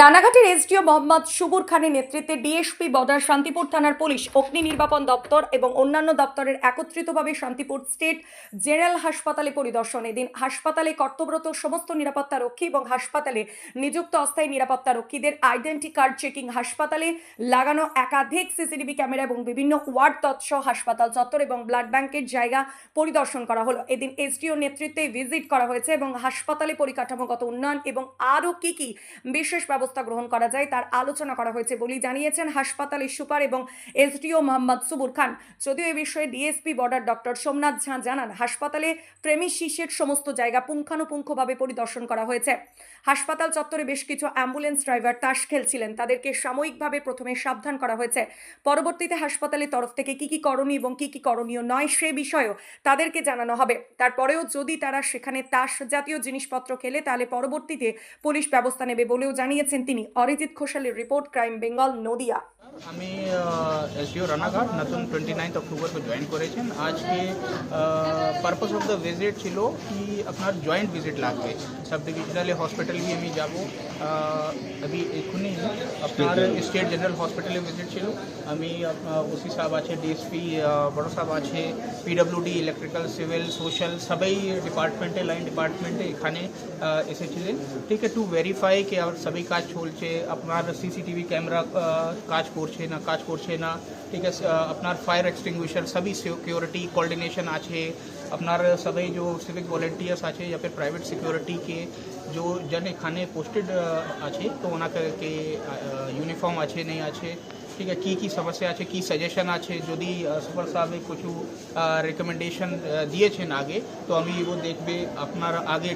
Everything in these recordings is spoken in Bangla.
রানাঘাটের এসডিও মোহাম্মদ সুবুর খানের নেতৃত্বে ডিএসপি বর্ডার শান্তিপুর থানার পুলিশ, অগ্নি নির্বাপন দপ্তর এবং অন্যান্য দপ্তরের একত্রিতভাবে শান্তিপুর স্টেট জেনারেল হাসপাতালে পরিদর্শন। এদিন হাসপাতালে কর্তব্যরত সমস্ত নিরাপত্তা রক্ষী এবং হাসপাতালে নিযুক্ত অস্থায়ী নিরাপত্তা রক্ষীদের আইডেন্টি কার্ড চেকিং হাসপাতালে লাগানো একাধিক সিসিটিভি ক্যামেরা এবং বিভিন্ন ওয়ার্ড তৎসহ হাসপাতাল চত্বর এবং ব্লাড ব্যাংকের জায়গা পরিদর্শন করা হলো। এদিন এসডিও নেতৃত্বে ভিজিট করা হয়েছে এবং হাসপাতালে পরিকাঠামোগত উন্নয়ন এবং আরও কি কি বিশেষ ব্যবস্থা গ্রহণ করা যায়, তার আলোচনা করা হয়েছে বলেই জানিয়েছেন হাসপাতালের সুপার এবং এসডিও মোহাম্মদ সুবুর খান। যদিও এ বিষয়ে DSP border doctor Somnath Jha জানান, হাসপাতালে প্রেমিসিসের সমস্ত জায়গা পুঙ্খানুপুঙ্খভাবে পরিদর্শন করা হয়েছে। হাসপাতাল চত্বরে বেশ কিছু অ্যাম্বুলেন্স ড্রাইভার তাস খেলছিলেন। তাদেরকে সাময়িকভাবে প্রথমে সাবধান করা হয়েছে। পরবর্তীতে হাসপাতালের তরফ থেকে কি কি করণীয় এবং কি কি করণীয় নয় সে বিষয়েও তাদেরকে জানানো হবে। তারপরেও যদি তারা সেখানে তাস জাতীয় জিনিসপত্র খেলে, তাহলে পরবর্তীতে পুলিশ ব্যবস্থা নেবে বলেও জানিয়েছেন তিনি। অরিজিৎ ঘোষালের রিপোর্ট ক্রাইম বেঙ্গল নদিয়া। আমি এসডিও রানাঘাট নতুন টোয়েন্টি নাইন্থ অক্টোবরকে জয়েন করেছেন আজকে পারপাস অফ দ্য ভিজিট ছিল কি আপনার জয়েন্ট ভিজিট লাগবে সাব ডিভিশনালি হসপিটালে আমি যাব আমি এক্ষুনি আপনার স্টেট জেনারেল হসপিটালে ভিজিট ছিল আমি ওসি সাহেব আছে ডিএসপি বড় সাহেব আছে পিডব্লিউডি ইলেকট্রিক্যাল সিভিল সোশ্যাল সবাই ডিপার্টমেন্টে লাইন ডিপার্টমেন্টে এখানে আহ, এসেছিলেন ঠিক আছে টু ভেরিফাই কি আর সবই কাজ চলছে আপনার সিসিটিভি ক্যামেরা কাজ করছে না কাজ করছে না ঠিক আছে আহ, আপনার ফায়ার এক্সটিংগুইশার সবই সিকিউরিটি কোঅর্ডিনেশন আছে আপনার সবাই जो सिविक वॉलेंटियर्स আছে या फिर प्राइवेट सिक्योरिटी के जो जन এখানে পোস্টেড আছে তো ওনাকে ইউনিফর্ম আছে নেই আছে ঠিক আছে কী কী সমস্যা আছে কী সাজেশন আছে যদি সুপার সাহেব কিছু রেকমেন্ডেশন দিয়েছেন আগে তো আমি वो দেখবে আপনার আগে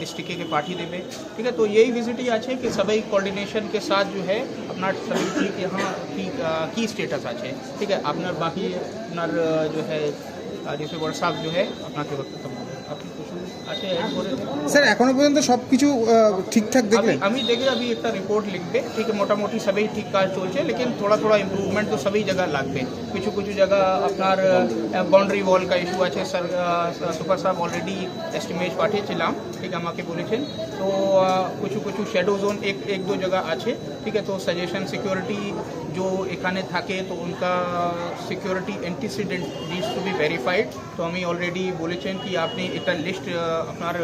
ডিস্ট্রিক্টকে পাঠিয়ে দেবে ঠিক है तो यही विजिट ही আছে कि सभी कोऑर्डिनेशन के साथ जो है अपना सभी ठीक यहाँ ठीक की स्टेटस আছে ঠিক আছে আপনার বাকি আপনার আহ, जो है ডিসি বড় সাহেব जो है আপনাকে খতম হবে স্যার এখনও পর্যন্ত সব কিছু ঠিকঠাক আমি দেখলেন? আমি দেখে अभी একটা রিপোর্ট লিখবে ঠিক মোটামুটি সবই ঠিক কাজ চলছে লেকিন থোড়া থোড়া ইমপ্রুভমেন্ট তো সবই জায়গা লাগবে। কিছু কিছু জায়গা আপনার বাউন্ডারি ওয়াল কা ইস্যু আছে স্যার সুপার সাহেব অলরেডি এস্টিমেট পাঠিয়েছিলাম ঠিক আমাকে বলেছেন। তো কিছু কিছু শ্যাডো জোন এক এক দু জায়গা আছে ঠিক আছে তো সাজেশন সিকিউরিটি जो এখানে থাকে তো উনকা security antecedent needs to be verified তো আমি অলরেডি বলেছেন কি আপনি একটা লিস্ট আপনার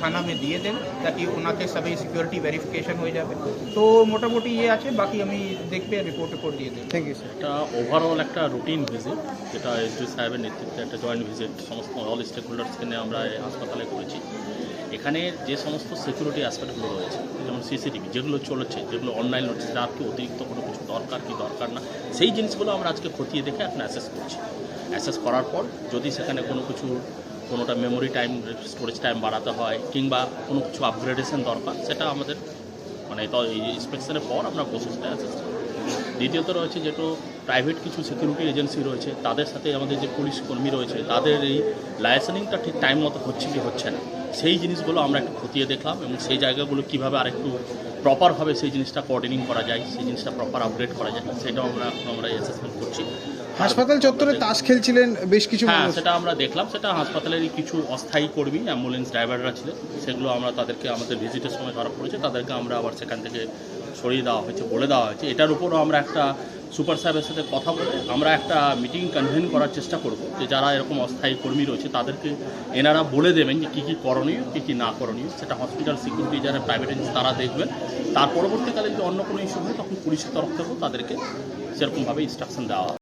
থানা মে দিয়ে দেন তাকি ওনাকে সবই সিকিউরিটি ভেরিফিকেশন হয়ে যাবে তো মোটামুটি ইয়ে আছে বাকি আমি দেখবে রিপোর্ট রিপোর্ট দিয়ে দেব থ্যাংক ইউ স্যার এটা ওভারঅল একটা রুটিন ভিজিট যেটা এসডি সাহেবের নেতৃত্বে একটা জয়েন্ট ভিজিট সমস্ত অল স্টেক হোল্ডার্সকে নিয়ে আমরা এই হাসপাতালে করেছি। এখানে যে সমস্ত সিকিউরিটি অ্যাসপেক্টগুলো রয়েছে, যেমন সিসিটিভি যেগুলো চলেছে, যেগুলো অনলাইন হচ্ছে যার কি অতিরিক্ত কোনো কিছু দরকার কি দরকার না, সেই জিনিসগুলো আমরা আজকে খতিয়ে দেখে এখন অ্যাসেস করছি। অ্যাসেস করার পর যদি সেখানে কোনো কিছু, কোনোটা মেমোরি টাইম স্টোরেজ টাইম বাড়াতে হয়, কিংবা কোনো কিছু আপগ্রেডেশন দরকার, সেটা আমাদের মানে ইন্সপেকশনের পর আমরা প্রসেসটা অ্যাসেস করি দ্বিতীয়ত রয়েছে যেটা প্রাইভেট কিছু সিকিউরিটি এজেন্সি রয়েছে, তাদের সাথে আমাদের যে পুলিশ কর্মী রয়েছে, তাদের এই লাইসেন্সিংটা ঠিক টাইম মতো হচ্ছে কি হচ্ছে না। সেই জিনিসগুলো আমরা একটু খতিয়ে দেখলাম এবং সেই জায়গাগুলো কীভাবে আরেকটু প্রপারভাবে সেই জিনিসটা কোঅর্ডিনেটিং করা যায় সেই জিনিসটা প্রপার আপগ্রেড করা যায় সেটাও আমরা এখন আমরা অ্যাসেসমেন্ট করছি। হাসপাতাল চত্বরে তাস খেলছিলেন বেশ কিছু হ্যাঁ সেটা আমরা দেখলাম সেটা হাসপাতালেরই কিছু অস্থায়ী কর্মী অ্যাম্বুলেন্স ড্রাইভাররা ছিলেন সেগুলো আমরা তাদেরকে আমাদের ভিজিটের সময় ধরা পড়েছে তাদেরকে আমরা আবার সেখান থেকে সরিয়ে দেওয়া হয়েছে বলে দেওয়া হয়েছে। এটার উপরও আমরা একটা সুপার সাহেবের সাথে কথা বলে আমরা একটা মিটিং কনভেন করার চেষ্টা করব যে যারা এরকম অস্থায়ী কর্মী রয়েছে তাদেরকে এনারা বলে দেবেন যে কী কী করণীয়, কী কী না করণীয়। সেটা হসপিটাল সিকিউরিটি যারা প্রাইভেট এজেন্সি তারা দেখবেন তার পরবর্তীকালে যদি অন্য কোনো ইস্যু হয়, তখন পুলিশের তরফ থেকেও তাদেরকে সেরকমভাবে ইনস্ট্রাকশন দেওয়া